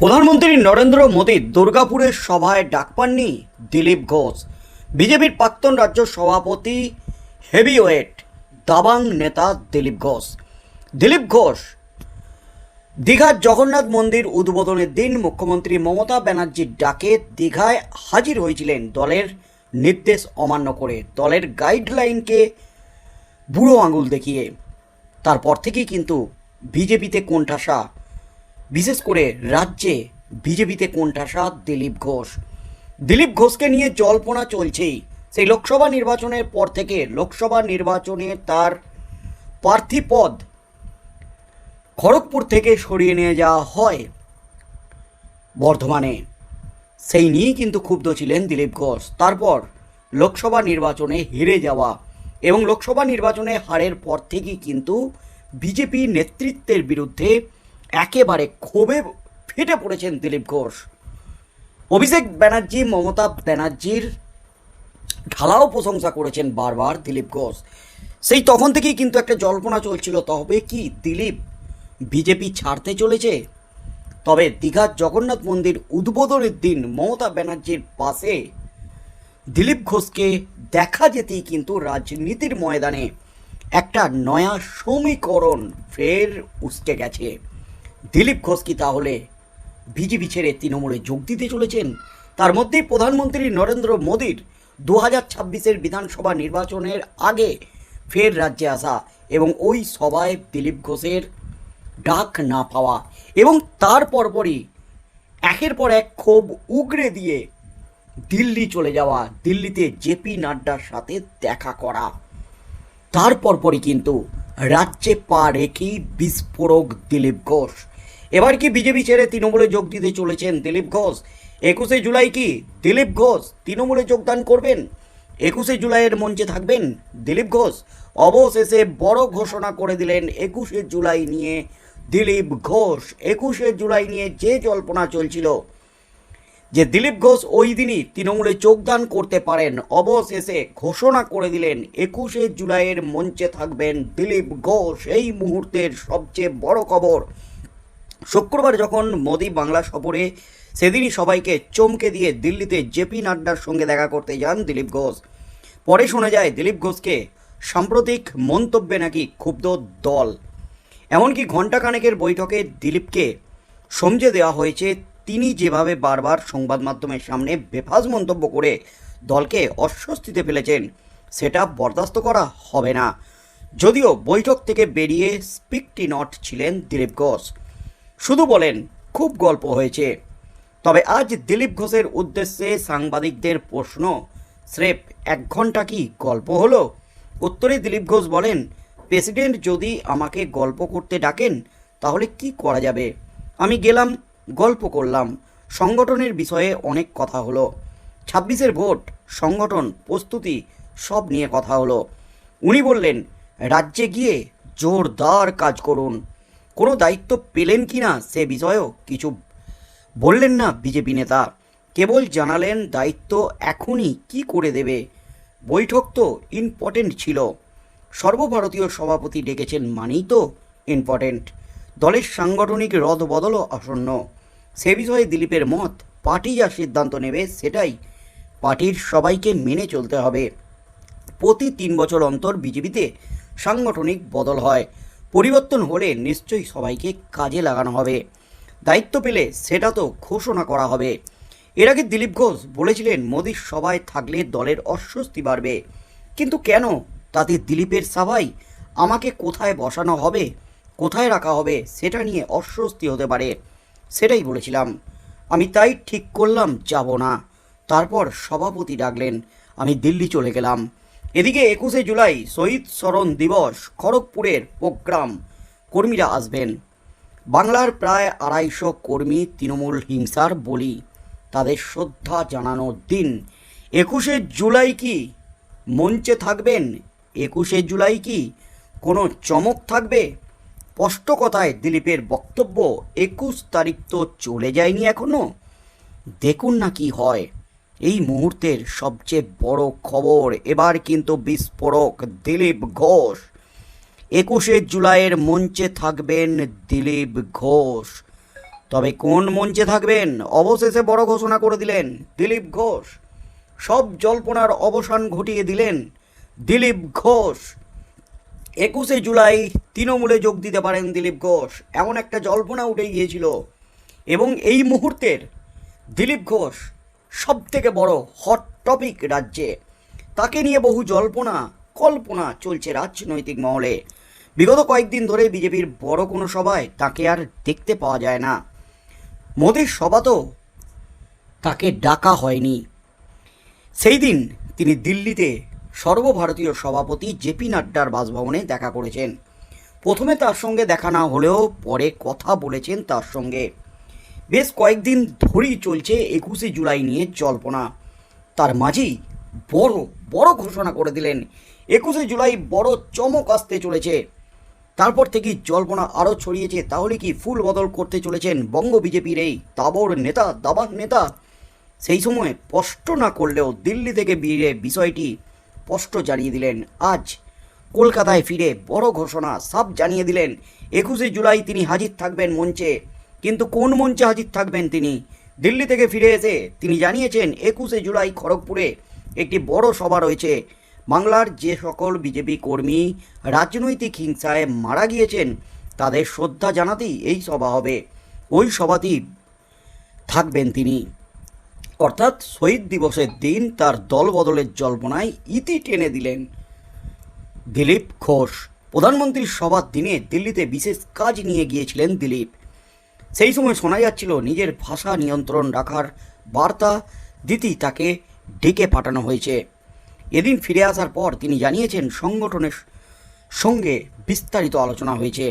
প্রধানমন্ত্রী নরেন্দ্র মোদী দুর্গাপুরের সভায় ডাক পাননি দিলীপ ঘোষ। বিজেপির প্রাক্তন রাজ্য সভাপতি হেভিওয়েট দাবাং নেতা দিলীপ ঘোষ। দিলীপ ঘোষ, দীঘার জগন্নাথ মন্দির উদ্বোধনের দিন মুখ্যমন্ত্রী মমতা ব্যানার্জির ডাকে দীঘায় হাজির হয়েছিলেন দলের নির্দেশ অমান্য করে। দলের গাইডলাইনকে বুড়ো আঙুল দেখিয়ে। তারপর থেকেই কিন্তু বিজেপিতে কোণঠাসা বিশেষ করে রাজ্যে বিজেপিতে কোণঠাসা দিলীপ ঘোষ। দিলীপ ঘোষকে নিয়ে জল্পনা চলছেই। সেই লোকসভা নির্বাচনের পর থেকে লোকসভা নির্বাচনে তার প্রার্থী পদ খড়গপুর থেকে সরিয়ে নিয়ে যাওয়া হয় বর্ধমানে। সেই নিয়েই কিন্তু ক্ষুব্ধ ছিলেন দিলীপ ঘোষ। তারপর লোকসভা নির্বাচনে হেরে যাওয়া এবং লোকসভা নির্বাচনে হারের পর থেকেই কিন্তু বিজেপি নেতৃত্বের বিরুদ্ধে একেবারে ক্ষোভে ফেটে পড়েছেন দিলীপ ঘোষ। অভিষেক ব্যানার্জি, মমতা ব্যানার্জির ঢালাও প্রশংসা করেছেন বারবার দিলীপ ঘোষ। সেই তখন থেকেই কিন্তু একটা জল্পনা চলছিল, তবে কি দিলীপ বিজেপি ছাড়তে চলেছে? তবে দীঘার জগন্নাথ মন্দির উদ্বোধনের দিন মমতা ব্যানার্জির পাশে দিলীপ ঘোষকে দেখা যেতেই কিন্তু রাজনীতির ময়দানে একটা নয়া সমীকরণ ফের উসকে গেছে। দিলীপ ঘোষ কি তাহলে? বিজেপি ছেড়ে তৃণমূলে যোগ দিতে চলেছেন? তার মধ্যেই প্রধানমন্ত্রী নরেন্দ্র মোদীর দু হাজার ছাব্বিশের বিধানসভা নির্বাচনের আগে ফের রাজ্যে আসা এবং ওই সভায় দিলীপ ঘোষের ডাক না পাওয়া এবং তার পরপরই একের পর এক ক্ষোভ উগরে দিয়ে দিল্লি চলে যাওয়া, দিল্লিতে জেপি নাড্ডার সাথে দেখা করা। তারপর পরই কিন্তু রাজ্যে পা রেখেই বিস্ফোরক দিলীপ ঘোষ। এবার কি বিজেপি ছেড়ে তৃণমূলে যোগ দিতে চলেছেন দিলীপ ঘোষ? একুশে জুলাই কি দিলীপ ঘোষ তৃণমূলে যোগদান করবেন? একুশে জুলাইয়ের মঞ্চে থাকবেন দিলীপ ঘোষ। অবশেষে বড় ঘোষণা করে দিলেন একুশে জুলাই নিয়ে দিলীপ ঘোষ। একুশে জুলাই নিয়ে যে জল্পনা চলছিল যে দিলীপ ঘোষ ওই দিনই তৃণমূলে যোগদান করতে পারেন, অবশেষে ঘোষণা করে দিলেন, একুশে জুলাইয়ের মঞ্চে থাকবেন দিলীপ ঘোষ। এই মুহূর্তের সবচেয়ে বড় খবর, শুক্রবার যখন মোদি বাংলা সফরে, সেদিনই সবাইকে চমকে দিয়ে দিল্লিতে জেপি নাড্ডার সঙ্গে দেখা করতে যান দিলীপ ঘোষ। পরে শোনা যায়, দিলীপ ঘোষকে সাম্প্রতিক মন্তব্যে নাকি ক্ষুব্ধ দল। এমনকি ঘণ্টাখানেকের বৈঠকে দিলীপকে সমঝে দেওয়া হয়েছে তিনি যেভাবে বারবার সংবাদ মাধ্যমের সামনে বেফাজ মন্তব্য করে দলকে অস্বস্তিতে ফেলেছেন, সেটা বরদাস্ত করা হবে না। যদিও বৈঠক থেকে বেরিয়ে স্পিকটি নট ছিলেন দিলীপ ঘোষ। শুধু বলেন, খুব গল্প হয়েছে। তবে আজ দিলীপ ঘোষের উদ্দেশ্যে সাংবাদিকদের প্রশ্ন, স্রেফ এক ঘণ্টা কি গল্প হলো? উত্তরে দিলীপ ঘোষ বলেন, প্রেসিডেন্ট যদি আমাকে গল্প করতে ডাকেন, তাহলে কি করা যাবে? আমি গেলাম গল্প করলাম। সংগঠনের বিষয়ে অনেক কথা হলো। ছাব্বিশের ভোট, সংগঠন, প্রস্তুতি, সব নিয়ে কথা হলো। উনি বললেন, রাজ্যে গিয়ে জোরদার কাজ করুন। কোনো দায়িত্ব পেলেন কি না সে বিষয়েও কিছু বললেন না বিজেপি নেতা। কেবল জানালেন দায়িত্ব এখনই কি করে দেবে। বৈঠক তো ইম্পর্টেন্ট ছিল। সর্বভারতীয় সভাপতি ডেকেছেন মানেই তো ইম্পর্টেন্ট দলের সাংগঠনিক রদবদলও আসন্ন। সে বিষয়ে দিলীপের মত, পার্টি যা সিদ্ধান্ত নেবে সেটাই পার্টির সবাইকে মেনে চলতে হবে। প্রতি তিন বছর অন্তর বিজেপিতে সাংগঠনিক বদল হয়। পরিবর্তন হলে নিশ্চয়ই সবাইকে কাজে লাগানো হবে। দায়িত্ব পেলে সেটা তো ঘোষণা করা হবে। এর আগে দিলীপ ঘোষ বলেছিলেন মোদির সভায় থাকলে দলের অস্বস্তি বাড়বে। কিন্তু কেন? তাতে দিলীপের সভায় আমাকে কোথায় বসানো হবে, কোথায় রাখা হবে, সেটা নিয়ে অস্বস্তি হতে পারে। সেটাই বলেছিলাম। আমি তাই ঠিক করলাম, যাব না। তারপর সভাপতি ডাকলেন, আমি দিল্লি চলে গেলাম। এদিকে একুশে জুলাই শহীদ স্মরণ দিবস, খড়গপুরের প্রোগ্রাম। কর্মীরা আসবেন। বাংলার প্রায় আড়াইশো কর্মী তৃণমূল হিংসার বলি। তাদের শ্রদ্ধা জানানোর দিন। একুশে জুলাই কি মঞ্চে থাকবেন? একুশে জুলাই কি কোনো চমক থাকবে? স্পষ্ট কথায় দিলীপের বক্তব্য একুশ তারিখ তো চলে যায়নি এখনও। দেখুন না কি হয়। এই মুহূর্তের সবচেয়ে বড় খবর এবার কিন্তু বিস্ফোরক দিলীপ ঘোষ। একুশে জুলাইয়ের মঞ্চে থাকবেন দিলীপ ঘোষ। তবে কোন মঞ্চে থাকবেন? অবশেষে বড় ঘোষণা করে দিলেন দিলীপ ঘোষ। সব জল্পনার অবসান ঘটিয়ে দিলেন দিলীপ ঘোষ। একুশে জুলাই তৃণমূলে যোগ দিতে পারেন দিলীপ ঘোষ। এমন একটা জল্পনা উঠে গিয়েছিল। এবং এই মুহূর্তের দিলীপ ঘোষ সব থেকে বড় হট টপিক রাজ্যে। তাকে নিয়ে বহু জল্পনা, কল্পনা চলছে রাজনৈতিক মহলে। বিগত কয়েকদিন ধরে বিজেপির বড় কোনো সভায় তাকে আর দেখতে পাওয়া যায় না। মোদির সভা তো তাকে ডাকা হয়নি। সেই দিন তিনি দিল্লিতে সর্বভারতীয় সভাপতি জেপি নাড্ডার বাসভবনে দেখা করেছেন। প্রথমে তার সঙ্গে দেখা না হলেও পরে কথা বলেছেন তার সঙ্গে। বেশ কয়েকদিন ধরেই চলছে একুশে জুলাই নিয়ে জল্পনা। তার মাঝেই বড় বড় ঘোষণা করে দিলেন। একুশে জুলাই বড় চমক আসতে চলেছে। তারপর থেকেই জল্পনা আরও ছড়িয়েছে। তাহলে কি ফুল বদল করতে চলেছেন বঙ্গ বিজেপির এই তাবর নেতা দাবার নেতা? সেই সময় স্পষ্ট না করলেও দিল্লি থেকে বিয়ে বিষয়টি স্পষ্ট জানিয়ে দিলেন, আজ কলকাতায় ফিরে বড় ঘোষণা সব জানিয়ে দিলেন, একুশে জুলাই তিনি হাজির থাকবেন মঞ্চে। কিন্তু কোন মঞ্চে হাজির থাকবেন তিনি? দিল্লি থেকে ফিরে এসে তিনি জানিয়েছেন, একুশে জুলাই খড়গপুরে একটি বড় সভা রয়েছে। বাংলার যে সকল বিজেপি কর্মী রাজনৈতিক হিংসায় মারা গিয়েছেন, তাদের শ্রদ্ধা জানাতেই এই সভা হবে। ওই সভাতেই থাকবেন তিনি। অর্থাৎ শহীদ দিবসের দিন তার দল বদলের জল্পনায় ইতি টেনে দিলেন দিলীপ ঘোষ। প্রধানমন্ত্রীর সভার দিনে দিল্লিতে বিশেষ কাজ নিয়ে গিয়েছিলেন দিলীপ। সেই সময় শোনা যাচ্ছিল নিজের ভাষা নিয়ন্ত্রণ রাখার বার্তা। দিতেই তাকে ডেকে পাঠানো হয়েছে। এদিন ফিরে আসার পর তিনি জানিয়েছেন, সংগঠনের সঙ্গে বিস্তারিত আলোচনা হয়েছে।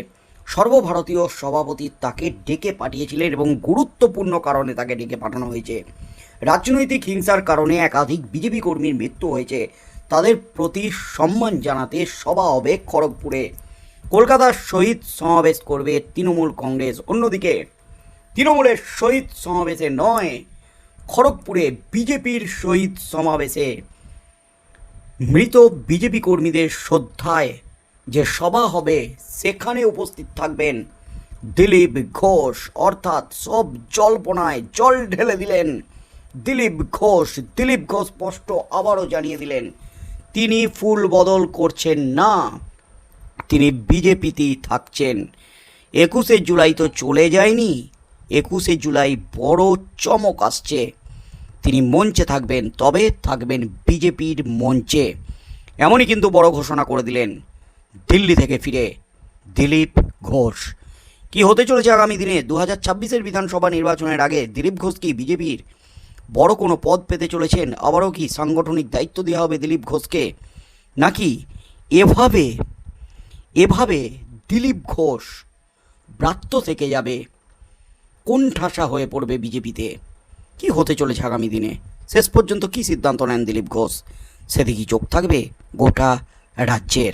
সর্বভারতীয় সভাপতি তাকে ডেকে পাঠিয়েছিলেন এবং গুরুত্বপূর্ণ কারণে তাকে ডেকে পাঠানো হয়েছে। রাজনৈতিক হিংসার কারণে একাধিক বিজেপি কর্মীর মৃত্যু হয়েছে। তাদের প্রতি সম্মান জানাতে সভা হবে খড়গপুরে। কলকাতার শহীদ সমাবেশ করবে তৃণমূল কংগ্রেস। অন্যদিকে, তৃণমূলের শহীদ সমাবেশে নয়, খড়গপুরে বিজেপির শহীদ সমাবেশে মৃত বিজেপি কর্মীদের শ্রদ্ধায় যে সভা হবে, সেখানে উপস্থিত থাকবেন দিলীপ ঘোষ। অর্থাৎ সব জল্পনায় জল ঢেলে দিলেন দিলীপ ঘোষ দিলীপ ঘোষ স্পষ্ট আবারও জানিয়ে দিলেন, তিনি ফুল বদল করছেন না। তিনি বিজেপিতেই থাকছেন। একুশে জুলাই তো চলে যায়নি। একুশে জুলাই বড় চমক আসছে। তিনি মঞ্চে থাকবেন, তবে থাকবেন বিজেপির মঞ্চে। এমনই কিন্তু বড় ঘোষণা করে দিলেন দিল্লি থেকে ফিরে দিলীপ ঘোষ। কি হতে চলেছে আগামী দিনে? দু হাজার ছাব্বিশের বিধানসভা নির্বাচনের আগে দিলীপ ঘোষ কি বিজেপির বড় কোনো পদ পেতে চলেছেন, আবারও কি সাংগঠনিক দায়িত্ব দেওয়া হবে দিলীপ ঘোষকে? নাকি এভাবে এভাবে দিলীপ ঘোষ ব্রাত্য থেকে যাবে? কোন ঠাসা হয়ে পড়বে বিজেপিতে? কি হতে চলেছে আগামী দিনে? শেষ পর্যন্ত কি সিদ্ধান্ত নেন দিলীপ ঘোষ? সেদিকে চোখ থাকবে গোটা রাজ্যের?